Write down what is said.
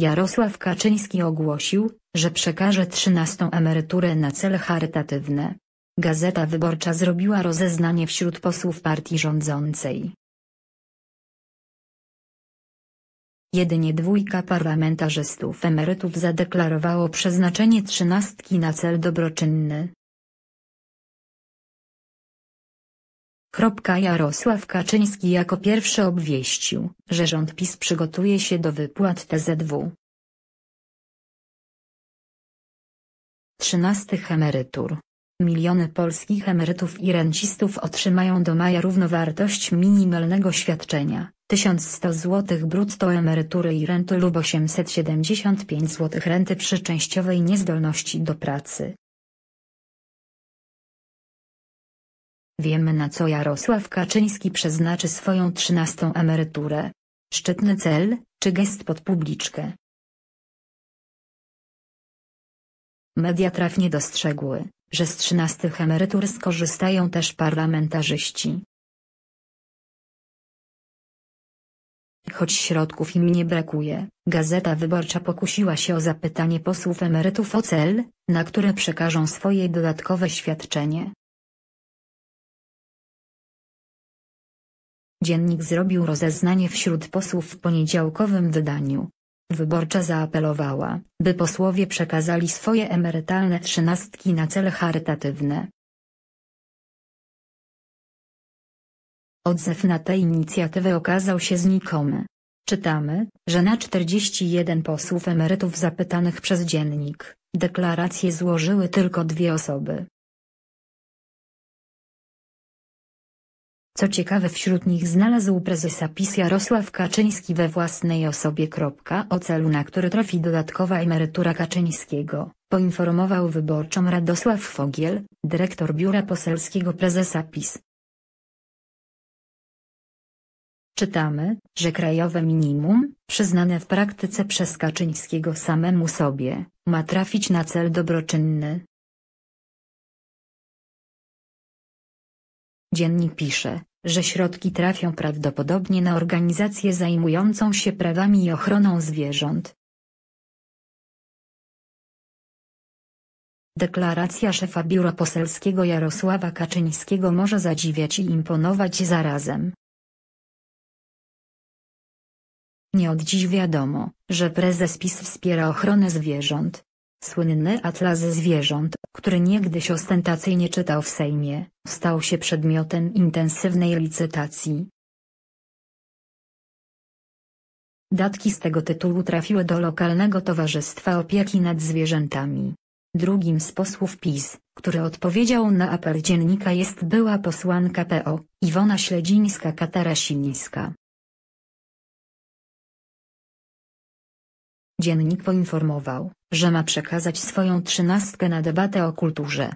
Jarosław Kaczyński ogłosił, że przekaże 13 emeryturę na cele charytatywne. Gazeta Wyborcza zrobiła rozeznanie wśród posłów partii rządzącej. Jedynie dwójka parlamentarzystów emerytów zadeklarowało przeznaczenie trzynastki na cel dobroczynny. Jarosław Kaczyński jako pierwszy obwieścił, że rząd PiS przygotuje się do wypłat TZW. Trzynastych emerytur. Miliony polskich emerytów i rencistów otrzymają do maja równowartość minimalnego świadczenia, 1100 zł brutto emerytury i renty lub 875 zł renty przy częściowej niezdolności do pracy. Wiemy na co Jarosław Kaczyński przeznaczy swoją trzynastą emeryturę. Szczytny cel, czy gest pod publiczkę? Media trafnie dostrzegły, że z trzynastych emerytur skorzystają też parlamentarzyści. Choć środków im nie brakuje, Gazeta Wyborcza pokusiła się o zapytanie posłów emerytów o cel, na które przekażą swoje dodatkowe świadczenie. Dziennik zrobił rozeznanie wśród posłów w poniedziałkowym wydaniu. Wyborcza zaapelowała, by posłowie przekazali swoje emerytalne trzynastki na cele charytatywne. Odzew na tę inicjatywę okazał się znikomy. Czytamy, że na 41 posłów emerytów zapytanych przez dziennik, deklaracje złożyły tylko dwie osoby. Co ciekawe wśród nich znalazł prezesa PiS Jarosław Kaczyński we własnej osobie. O celu na który trafi dodatkowa emerytura Kaczyńskiego, poinformował wyborczą Radosław Fogiel, dyrektor biura poselskiego prezesa PiS. Czytamy, że krajowe minimum, przyznane w praktyce przez Kaczyńskiego samemu sobie, ma trafić na cel dobroczynny. Dziennik pisze, że środki trafią prawdopodobnie na organizację zajmującą się prawami i ochroną zwierząt. Deklaracja szefa biura poselskiego Jarosława Kaczyńskiego może zadziwiać i imponować zarazem. Nie od dziś wiadomo, że prezes PiS wspiera ochronę zwierząt. Słynny atlas zwierząt, który niegdyś ostentacyjnie czytał w Sejmie, stał się przedmiotem intensywnej licytacji. Datki z tego tytułu trafiły do lokalnego Towarzystwa Opieki nad Zwierzętami. Drugim z posłów PiS, który odpowiedział na apel dziennika jest była posłanka PO, Iwona Śledzińska-Katarasińska. Dziennik poinformował, że ma przekazać swoją trzynastkę na debatę o kulturze.